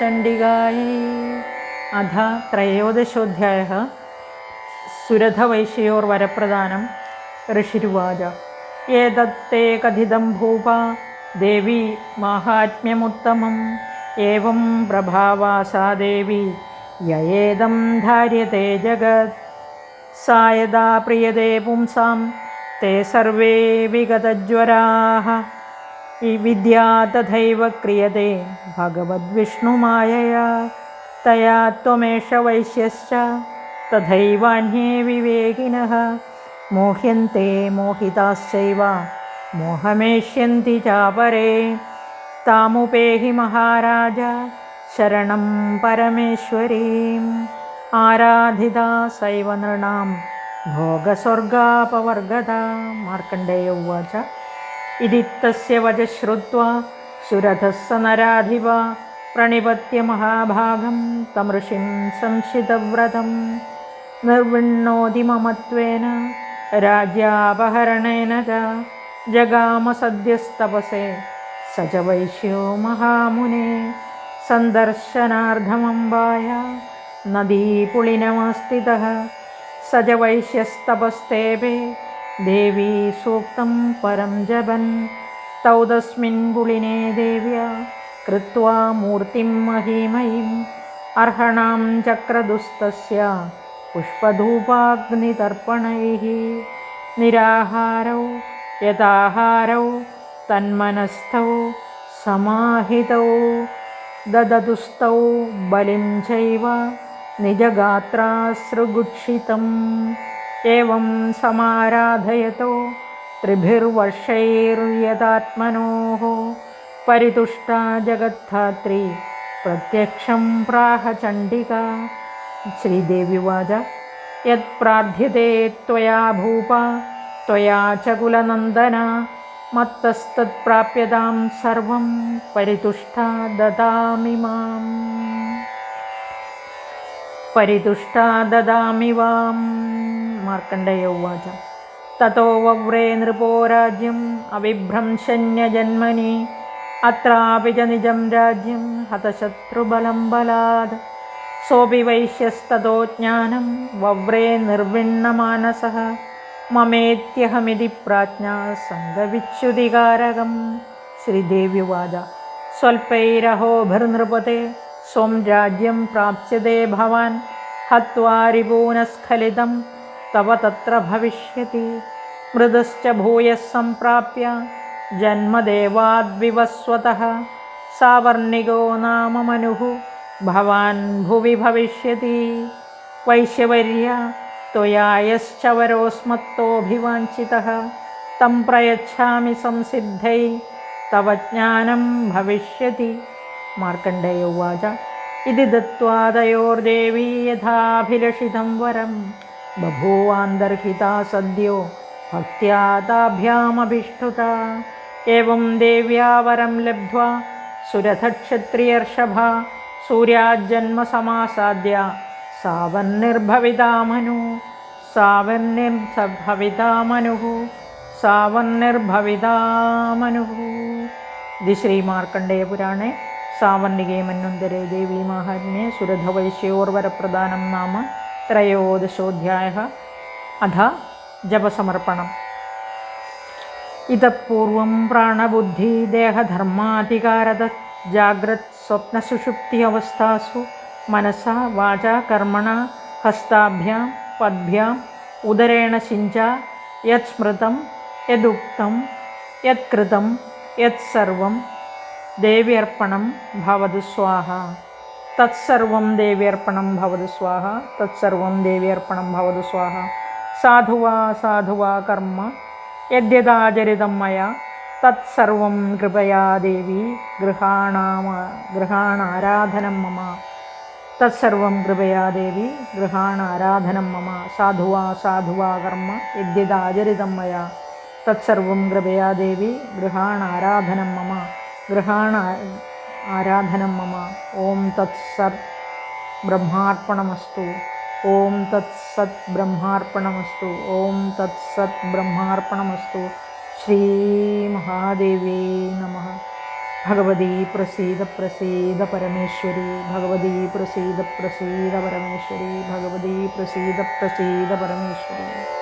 चण्डिकायै अथ त्रयोदशोऽध्यायः सुरथवैश्योर्वरप्रदानं ऋषिरुवाच। एतत्ते कथितं भूप, देवी माहात्म्यमुत्तमम्, एवं प्रभावासा देवी, ययेदं धार्यते जगत्। सा यदा प्रियते पुंसां, ते सर्वे विगतज्वराः। विद्या तथैव क्रियते भगवद्विष्णुमायया तया त्वमेष वैश्यश्च तथैवान्ये विवेकिनः मोह्यन्ते मोहिताश्चैव मोहमेष्यन्ति चापरे तामुपेहि महाराज शरणं परमेश्वरीम् आराधिता सैव नृणां भोगस्वर्गापवर्गता मार्कण्डेय उवाच इति तस्य वच श्रुत्वा सुरथः स नराधिव प्रणिपत्य महाभागं तमृषिं संशितव्रतं निर्विण्णोति ममत्वेन राज्यापहरणेन च जगामसद्यस्तपसे स च वैश्यो महामुने सन्दर्शनार्धमम्बाय नदीपुलिनमस्थितः स च वैश्यस्तपस्तेपे ദേവീ സൂക്തം പരം ജപൻ. തൗ തസ്മിൻപുളിനെ ദേവ്യ കൃത്വാ മൂർത്തിം മഹിമയിം. അർഹണാം ചക്രദുസ്തസ്യ പുഷ്പധൂപാഗ്നിതർപ്പണൈ. നിരാഹാരൗ യഥാഹാരൗ തന്മനസ്ഥൗ സമാഹിതൗ. ദദതുസ്ഥൗ ബലിം ചൈവ നിജഗാത്രാസൃഗുക്ഷിതം एवं समाराधयतो त्रिभिर्वर्षैर्यदात्मनोः परितुष्टा जगद्धात्री प्रत्यक्षं प्राह चण्डिका श्रीदेव्युवाच यत्प्रार्थ्यते त्वया भूपा त्वया च कुलनन्दन मत्तस्तत्प्राप्यतां सर्वं परितुष्टा ददामि माम् परितुष्टा ददामि वां മാർക്കണ്ഡയൗവാച തോ വവ്രേ നൃപോ രാജ്യം അവിഭ്രംശന്യജന്മനി അത്രാപി ച നിജം രാജ്യം ഹതശത്രുബലം ബലാത്. സോപി വൈശ്യസ്തോ ജ്ഞാനം വവ്രേ നിർവിണ്ണമാനസഃ മമേത്യഹമിതി പ്രാജ്ഞാ സംഗവിച്യുതികാരകം. ശ്രീദേവ്യുവാച സ്വൽപ്പൈരഹോഭിർനൃപത്തെ സ്വം രാജ്യം പ്രാപ്സ്യതേ ഭവാൻ. ഹരിപൂനസ്ഖലിതം तव तत्र भविष्यति। मृदश्च भूयः सम्प्राप्य जन्मदेवाद्विवस्वतः। सावर्णिको नाम मनुः भवान् भुवि भविष्यति। वैश्यवर्य त्वया यश्च वरोऽस्मत्तोऽभिवाञ्छितः तं प्रयच्छामि संसिद्धै, तव ज्ञानं भविष्यति। मार्कण्डेय उवाच। इति दत्त्वा तयोर्देवी यथाभिलषितं वरं बभूवान्तर्हिता सद्यो भक्त्या ताभ्यामभिष्टुता एवं देव्या वरं लब्ध्वा सुरथक्षत्रियर्षभा सूर्याज्जन्मसमासाद्य सावन्निर्भवितामनु सावन्निर्भवितामनुः सावन्निर्भवितामनुः इति श्रीमार्कण्डेयपुराणे सावर्णिके मन्वन्तरे देवीमाहात्म्ये सुरधवैश्योर्वरप्रदानं नाम त्रयोदशोऽध्यायः। अध जपसमर्पणम्। इतः पूर्वं प्राणबुद्धिदेहधर्माधिकारतजाग्रत्स्वप्नसुषुप्ति अवस्थासु मनसा, वाचा, कर्मणा, हस्ताभ्यां पद्भ्याम् उदरेण सिञ्चा यत् स्मृतं यदुक्तं, यत्कृतं, यत्सर्वं, देव्यर्पणं भवतु स्वाहा। തത്സർവം ദേവ്യർപ്പണം ഭവതു സ്വാഹ തത്സർവം ദേവ്യർപ്പണം ഭവതു സ്വാഹ. സാധുവാ സാധുവാ കർമ്മ യദ്യതാചരിതം മയ തത്സർവം കൃപയാ ദേവി ഗൃഹാണാമ ഗൃഹാണാരാധനം മമ. തത്സർവം കൃപയാ ദേവി ഗൃഹാണാരാധനം മമ. സാധുവാ സാധുവാ കർമ്മ യദ്യതാചരിതം മയ തത്സർവം കൃപയാ ദേവി ഗൃഹാണാരാധനം മമ. ഗൃഹാണ ആരാധനം മമ. ഓം തത്സത് ബ്രഹ്മാർപ്പണമസ്തു. ഓം തത്സത് ബ്രഹ്മാർപ്പണമസ്തു. ഓം തത്സത് ബ്രഹ്മാർപ്പണമസ്തു. ശ്രീ മഹാദേവി നമ. ഭഗവതി പ്രസീദ പ്രസീദ പരമേശ്വരി. ഭഗവതി പ്രസീദ പ്രസീദ പരമേശ്വരി. ഭഗവതി പ്രസീദ പ്രസീദ പരമേശ്വരി.